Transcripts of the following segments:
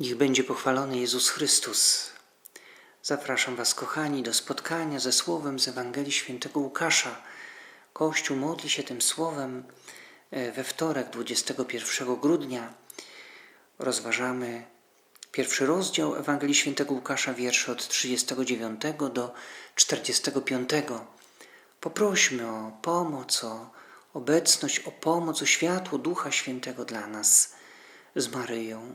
Niech będzie pochwalony Jezus Chrystus. Zapraszam Was, kochani, do spotkania ze Słowem z Ewangelii Świętego Łukasza. Kościół modli się tym Słowem e, we wtorek, 21 grudnia. Rozważamy pierwszy rozdział Ewangelii Świętego Łukasza, wiersze od 39 do 45. Poprośmy o pomoc, o obecność, o pomoc, o światło Ducha Świętego dla nas z Maryją.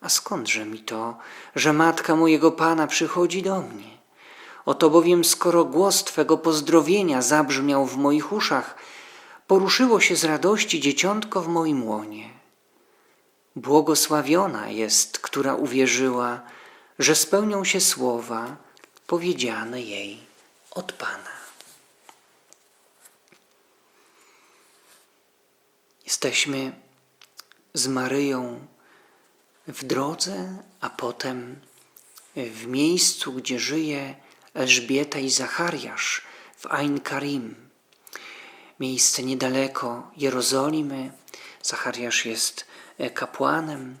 A skądże mi to, że matka mojego Pana przychodzi do mnie? Oto bowiem, skoro głos Twego pozdrowienia zabrzmiał w moich uszach, poruszyło się z radości dzieciątko w moim łonie. Błogosławiona jest, która uwierzyła, że spełnią się słowa powiedziane jej od Pana. Jesteśmy z Maryją w drodze, a potem w miejscu, gdzie żyje Elżbieta i Zachariasz w Ain Karim. Miejsce niedaleko Jerozolimy. Zachariasz jest kapłanem,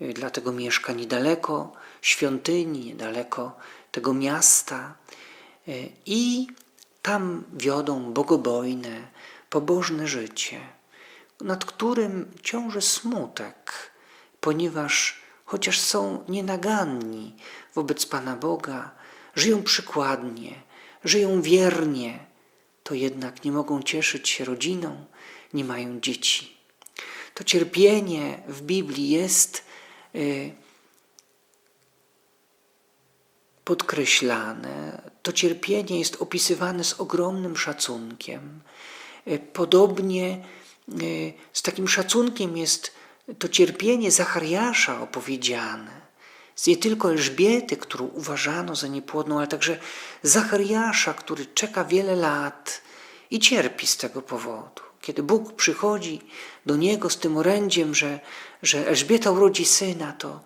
dlatego mieszka niedaleko świątyni, niedaleko tego miasta i tam wiodą bogobojne, pobożne życie, nad którym ciąży smutek, ponieważ chociaż są nienaganni wobec Pana Boga, żyją przykładnie, żyją wiernie, to jednak nie mogą cieszyć się rodziną, nie mają dzieci. To cierpienie w Biblii jest y, podkreślane, to cierpienie jest opisywane z ogromnym szacunkiem. Y, Podobnie y, z takim szacunkiem jest to cierpienie Zachariasza opowiedziane. Z nie tylko Elżbiety, którą uważano za niepłodną, ale także Zachariasza, który czeka wiele lat i cierpi z tego powodu. Kiedy Bóg przychodzi do niego z tym orędziem, że, że Elżbieta urodzi syna, to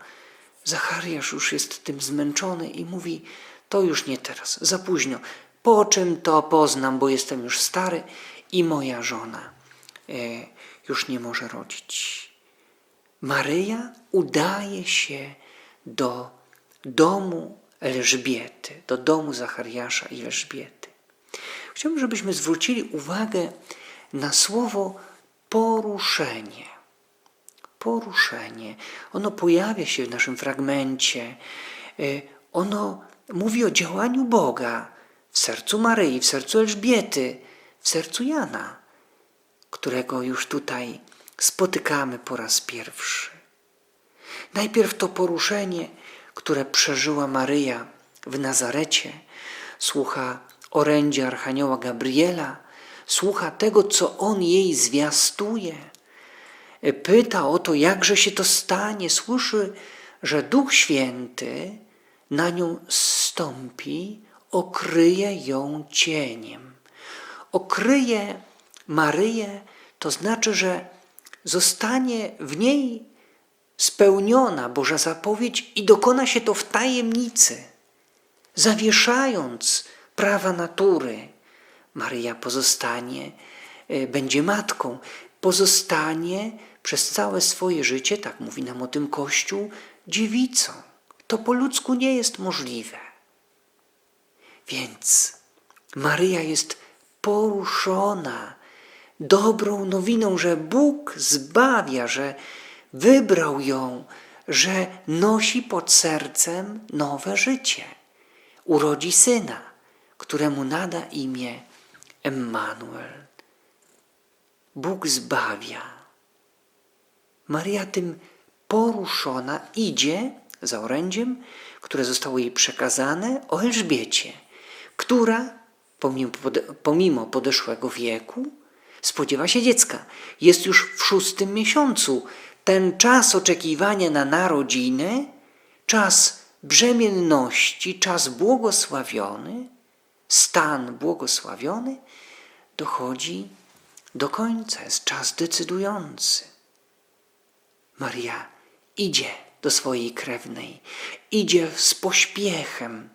Zachariasz już jest tym zmęczony i mówi: To już nie teraz, za późno. Po czym to poznam, bo jestem już stary i moja żona e, już nie może rodzić. Maryja udaje się do domu Elżbiety, do domu Zachariasza i Elżbiety. Chciałbym, żebyśmy zwrócili uwagę na słowo poruszenie. Poruszenie. Ono pojawia się w naszym fragmencie. Y, Ono mówi o działaniu Boga w sercu Maryi, w sercu Elżbiety, w sercu Jana, którego już tutaj spotykamy po raz pierwszy. Najpierw to poruszenie, które przeżyła Maryja w Nazarecie, słucha orędzia Archanioła Gabriela, słucha tego, co on jej zwiastuje, pyta o to, jakże się to stanie, słyszy, że Duch Święty na nią zstąpi, okryje ją cieniem. Okryje Maryję, to znaczy, że zostanie w niej spełniona Boża zapowiedź i dokona się to w tajemnicy, zawieszając prawa natury. Maryja pozostanie, e, będzie matką, pozostanie przez całe swoje życie, tak mówi nam o tym Kościół, dziewicą. To po ludzku nie jest możliwe. Więc Maryja jest poruszona dobrą nowiną, że Bóg zbawia, że wybrał ją, że nosi pod sercem nowe życie. Urodzi syna, któremu nada imię Emmanuel. Bóg zbawia. Maria tym poruszona idzie za orędziem, które zostało jej przekazane o Elżbiecie, która pomimo, pode- pomimo podeszłego wieku spodziewa się dziecka. Jest już w szóstym miesiącu. Ten czas oczekiwania na narodziny, czas brzemienności, czas błogosławiony, stan błogosławiony, dochodzi do końca. Jest czas decydujący. Maria idzie do swojej krewnej, idzie z pośpiechem.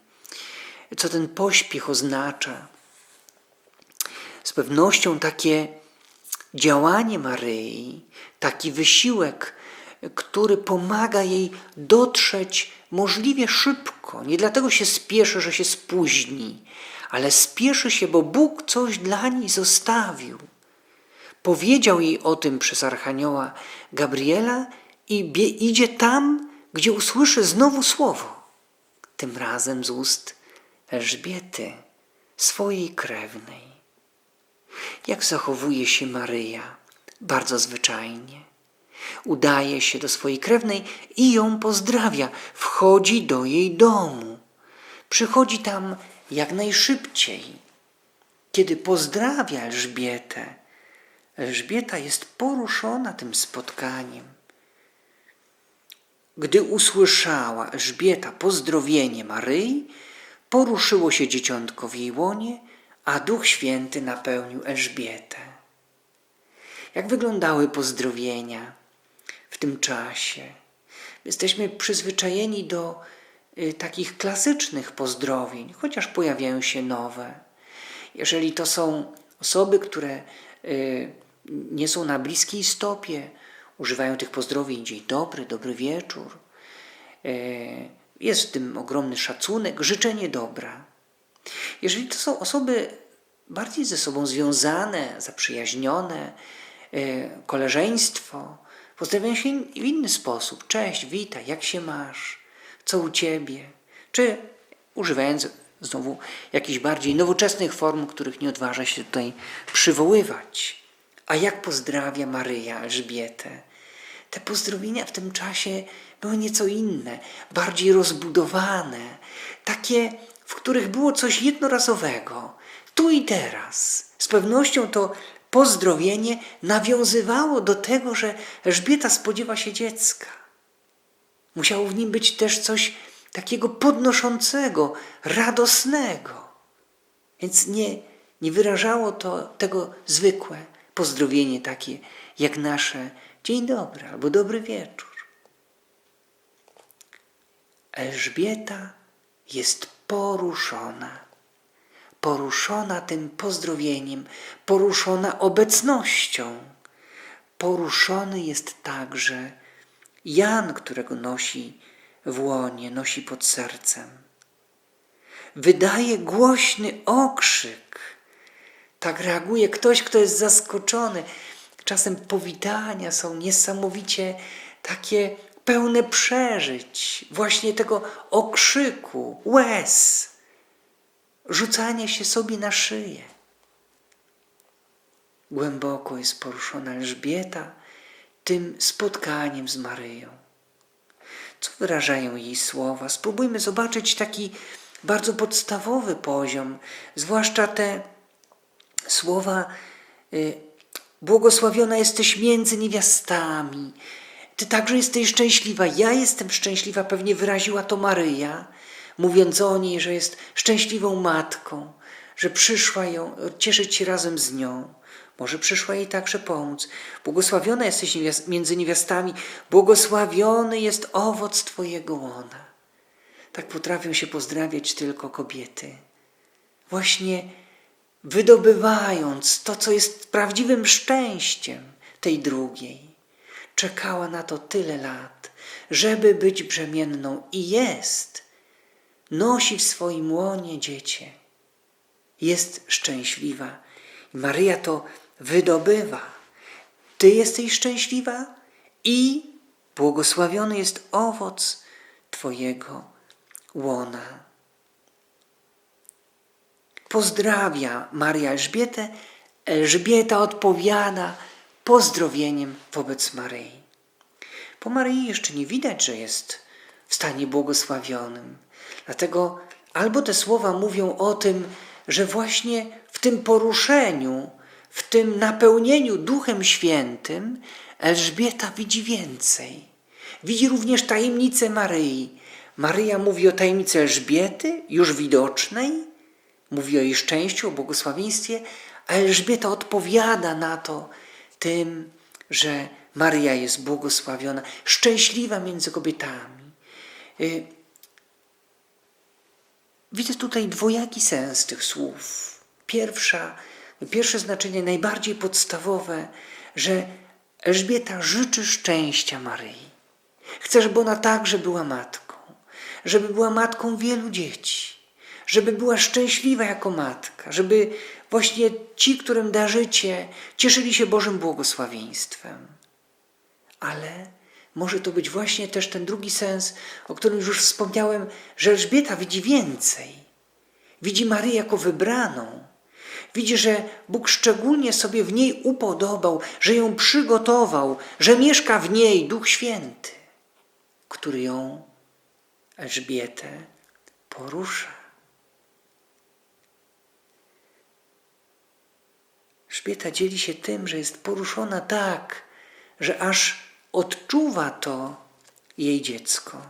Co ten pośpiech oznacza? Z pewnością takie działanie Maryi, taki wysiłek, który pomaga jej dotrzeć możliwie szybko. Nie dlatego się spieszy, że się spóźni, ale spieszy się, bo Bóg coś dla niej zostawił. Powiedział jej o tym przez Archanioła Gabriela i idzie tam, gdzie usłyszy znowu słowo. Tym razem z ust Elżbiety, swojej krewnej. Jak zachowuje się Maryja? Bardzo zwyczajnie. Udaje się do swojej krewnej i ją pozdrawia. Wchodzi do jej domu. Przychodzi tam jak najszybciej. Kiedy pozdrawia Elżbietę, Elżbieta jest poruszona tym spotkaniem. Gdy usłyszała Elżbieta pozdrowienie Maryi, poruszyło się dzieciątko w jej łonie, a Duch Święty napełnił Elżbietę. Jak wyglądały pozdrowienia w tym czasie? Jesteśmy przyzwyczajeni do y, takich klasycznych pozdrowień, chociaż pojawiają się nowe. Jeżeli to są osoby, które y, nie są na bliskiej stopie, używają tych pozdrowień dzień dobry, dobry wieczór. Y, jest w tym ogromny szacunek, życzenie dobra. Jeżeli to są osoby bardziej ze sobą związane, zaprzyjaźnione, y, koleżeństwo, pozdrawiają się w inny sposób. Cześć, witaj, jak się masz, co u ciebie? Czy używając znowu jakichś bardziej nowoczesnych form, których nie odważa się tutaj przywoływać. A jak pozdrawia Maryja Elżbietę? Te pozdrowienia w tym czasie były nieco inne, bardziej rozbudowane, takie, w których było coś jednorazowego, tu i teraz. Z pewnością to pozdrowienie nawiązywało do tego, że Elżbieta spodziewa się dziecka. Musiało w nim być też coś takiego podnoszącego, radosnego. Więc nie, nie wyrażało to tego zwykłe pozdrowienie takie jak nasze dzień dobry albo dobry wieczór. Elżbieta jest poruszona. Poruszona tym pozdrowieniem, poruszona obecnością. Poruszony jest także Jan, którego nosi w łonie, nosi pod sercem. Wydaje głośny okrzyk. Tak reaguje ktoś, kto jest zaskoczony. Czasem powitania są niesamowicie takie pełne przeżyć, właśnie tego okrzyku, łez, rzucania się sobie na szyję. Głęboko jest poruszona Elżbieta tym spotkaniem z Maryją. Co wyrażają jej słowa? Spróbujmy zobaczyć taki bardzo podstawowy poziom, zwłaszcza te słowa y, błogosławiona jesteś między niewiastami, ty także jesteś szczęśliwa. Ja jestem szczęśliwa, pewnie wyraziła to Maryja, mówiąc o niej, że jest szczęśliwą matką, że przyszła ją cieszyć się razem z nią. Może przyszła jej także pomóc. Błogosławiona jesteś między niewiastami, błogosławiony jest owoc Twojego łona. Tak potrafią się pozdrawiać tylko kobiety. Właśnie wydobywając to, co jest prawdziwym szczęściem tej drugiej. Czekała na to tyle lat, żeby być brzemienną i jest. Nosi w swoim łonie dziecię. Jest szczęśliwa. Maryja to wydobywa. Ty jesteś szczęśliwa i błogosławiony jest owoc Twojego łona. Pozdrawia Maria Elżbietę. Elżbieta odpowiada pozdrowieniem wobec Maryi. Po Maryi jeszcze nie widać, że jest w stanie błogosławionym. Dlatego albo te słowa mówią o tym, że właśnie w tym poruszeniu, w tym napełnieniu Duchem Świętym Elżbieta widzi więcej. Widzi również tajemnicę Maryi. Maryja mówi o tajemnicy Elżbiety, już widocznej, mówi o jej szczęściu, o błogosławieństwie, a Elżbieta odpowiada na to tym, że Maryja jest błogosławiona, szczęśliwa między kobietami. Y, Widzę tutaj dwojaki sens tych słów. Pierwsza, pierwsze znaczenie, najbardziej podstawowe, że Elżbieta życzy szczęścia Maryi. Chce, żeby ona także była matką, żeby była matką wielu dzieci, żeby była szczęśliwa jako matka, żeby właśnie ci, którym darzycie, cieszyli się Bożym błogosławieństwem. Ale może to być właśnie też ten drugi sens, o którym już wspomniałem, że Elżbieta widzi więcej. Widzi Maryję jako wybraną. Widzi, że Bóg szczególnie sobie w niej upodobał, że ją przygotował, że mieszka w niej Duch Święty, który ją, Elżbietę, porusza. Elżbieta dzieli się tym, że jest poruszona tak, że aż odczuwa to jej dziecko,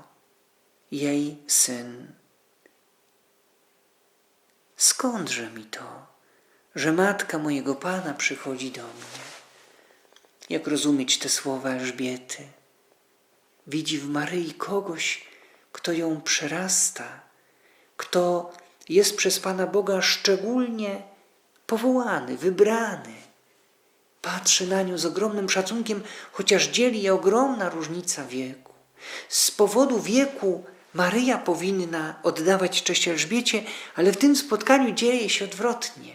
jej syn. Skądże mi to, że matka mojego Pana przychodzi do mnie? Jak rozumieć te słowa Elżbiety? Widzi w Maryi kogoś, kto ją przerasta, kto jest przez Pana Boga szczególnie powołany, wybrany Patrzy na nią z ogromnym szacunkiem, chociaż dzieli je ogromna różnica wieku. Z powodu wieku Maryja powinna oddawać cześć Elżbiecie, ale w tym spotkaniu dzieje się odwrotnie.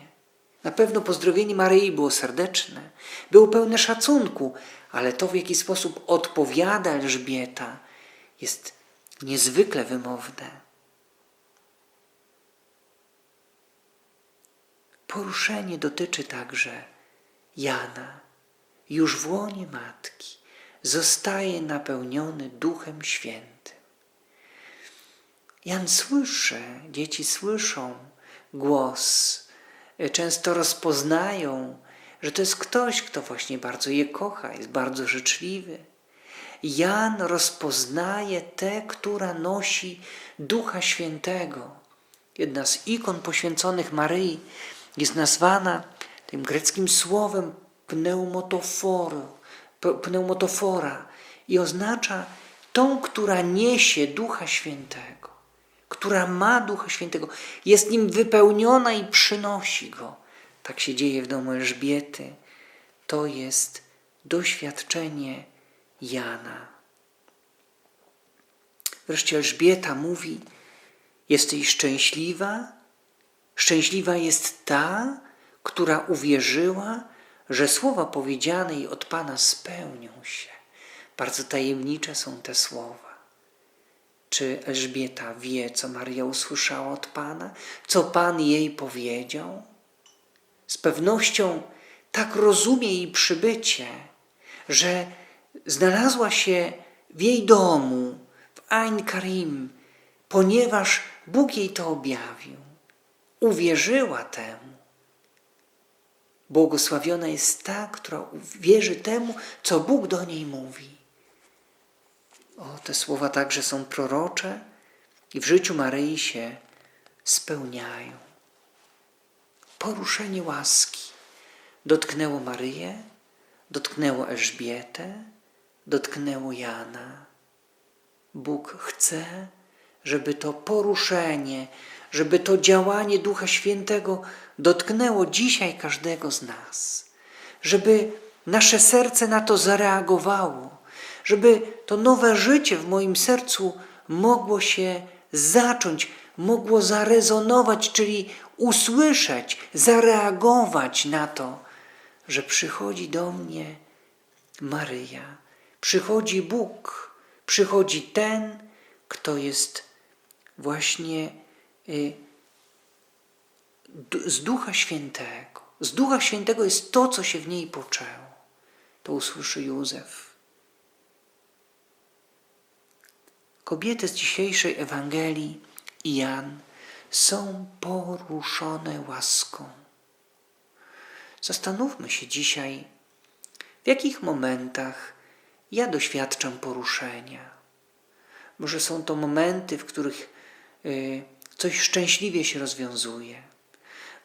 Na pewno pozdrowienie Maryi było serdeczne, było pełne szacunku, ale to, w jaki sposób odpowiada Elżbieta, jest niezwykle wymowne. Poruszenie dotyczy także Jana, już w łonie matki, zostaje napełniony Duchem Świętym. Jan słyszy, dzieci słyszą głos, często rozpoznają, że to jest ktoś, kto właśnie bardzo je kocha, jest bardzo życzliwy. Jan rozpoznaje tę, która nosi Ducha Świętego. Jedna z ikon poświęconych Maryi jest nazwana tym greckim słowem pneumotofora i oznacza tą, która niesie Ducha Świętego, która ma Ducha Świętego, jest nim wypełniona i przynosi go. Tak się dzieje w domu Elżbiety. To jest doświadczenie Jana. Wreszcie Elżbieta mówi: Jesteś szczęśliwa? Szczęśliwa jest ta, która uwierzyła, że słowa powiedziane jej od Pana spełnią się. Bardzo tajemnicze są te słowa. Czy Elżbieta wie, co Maria usłyszała od Pana, co Pan jej powiedział? Z pewnością tak rozumie jej przybycie, że znalazła się w jej domu, w Ain Karim, ponieważ Bóg jej to objawił. Uwierzyła temu. Błogosławiona jest ta, która wierzy temu, co Bóg do niej mówi. O, te słowa także są prorocze i w życiu Maryi się spełniają. Poruszenie łaski dotknęło Maryję, dotknęło Elżbietę, dotknęło Jana. Bóg chce, żeby to poruszenie, żeby to działanie Ducha Świętego dotknęło dzisiaj każdego z nas, żeby nasze serce na to zareagowało, żeby to nowe życie w moim sercu mogło się zacząć, mogło zarezonować, czyli usłyszeć, zareagować na to, że przychodzi do mnie Maryja, przychodzi Bóg, przychodzi ten, kto jest właśnie z Ducha Świętego. Z Ducha Świętego jest to, co się w niej poczęło. To usłyszy Józef. Kobiety z dzisiejszej Ewangelii i Jan są poruszone łaską. Zastanówmy się dzisiaj, w jakich momentach ja doświadczam poruszenia. Może są to momenty, w których y, coś szczęśliwie się rozwiązuje.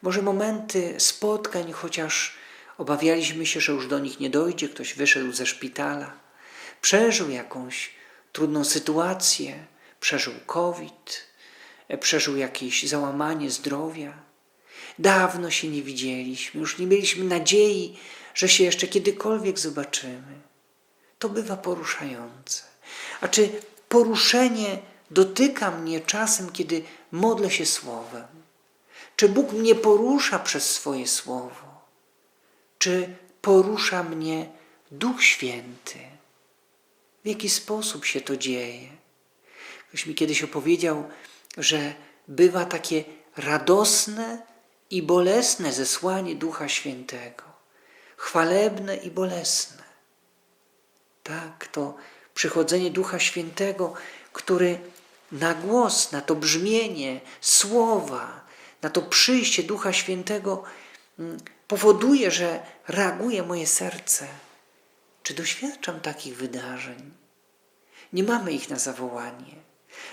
Może momenty spotkań, chociaż obawialiśmy się, że już do nich nie dojdzie, ktoś wyszedł ze szpitala, przeżył jakąś trudną sytuację, przeżył COVID, e, przeżył jakieś załamanie zdrowia. Dawno się nie widzieliśmy, już nie mieliśmy nadziei, że się jeszcze kiedykolwiek zobaczymy. To bywa poruszające. A czy poruszenie dotyka mnie czasem, kiedy modlę się słowem? Czy Bóg mnie porusza przez swoje słowo? Czy porusza mnie Duch Święty? W jaki sposób się to dzieje? Ktoś mi kiedyś opowiedział, że bywa takie radosne i bolesne zesłanie Ducha Świętego, chwalebne i bolesne. Tak, to przychodzenie Ducha Świętego, który na głos, na to brzmienie słowa, na to przyjście Ducha Świętego mm, powoduje, że reaguje moje serce. Czy doświadczam takich wydarzeń? Nie mamy ich na zawołanie.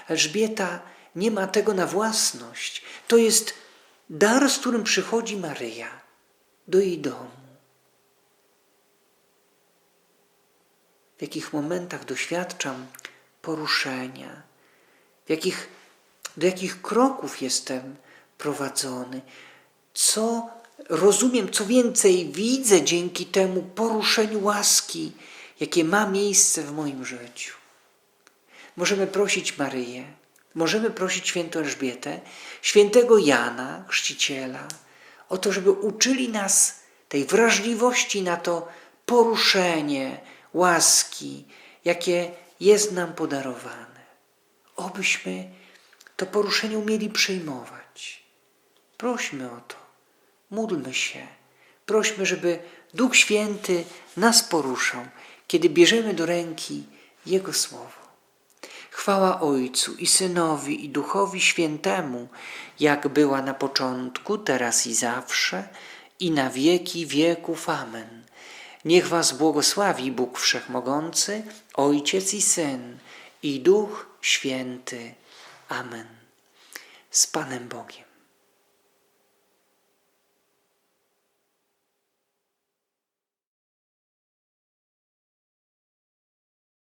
Elżbieta nie ma tego na własność. To jest dar, z którym przychodzi Maryja do jej domu. W jakich momentach doświadczam poruszenia, jakich, do jakich kroków jestem prowadzony, co rozumiem, co więcej widzę dzięki temu poruszeniu łaski, jakie ma miejsce w moim życiu. Możemy prosić Maryję, możemy prosić świętą Elżbietę, świętego Jana, chrzciciela, o to, żeby uczyli nas tej wrażliwości na to poruszenie łaski, jakie jest nam podarowane. Obyśmy to poruszenie umieli przyjmować. Prośmy o to, módlmy się, prośmy, żeby Duch Święty nas poruszał, kiedy bierzemy do ręki Jego Słowo. Chwała Ojcu i Synowi i Duchowi Świętemu, jak była na początku, teraz i zawsze, i na wieki wieków. Amen. Niech Was błogosławi Bóg Wszechmogący, Ojciec i Syn, i Duch Święty. Amen. Z Panem Bogiem.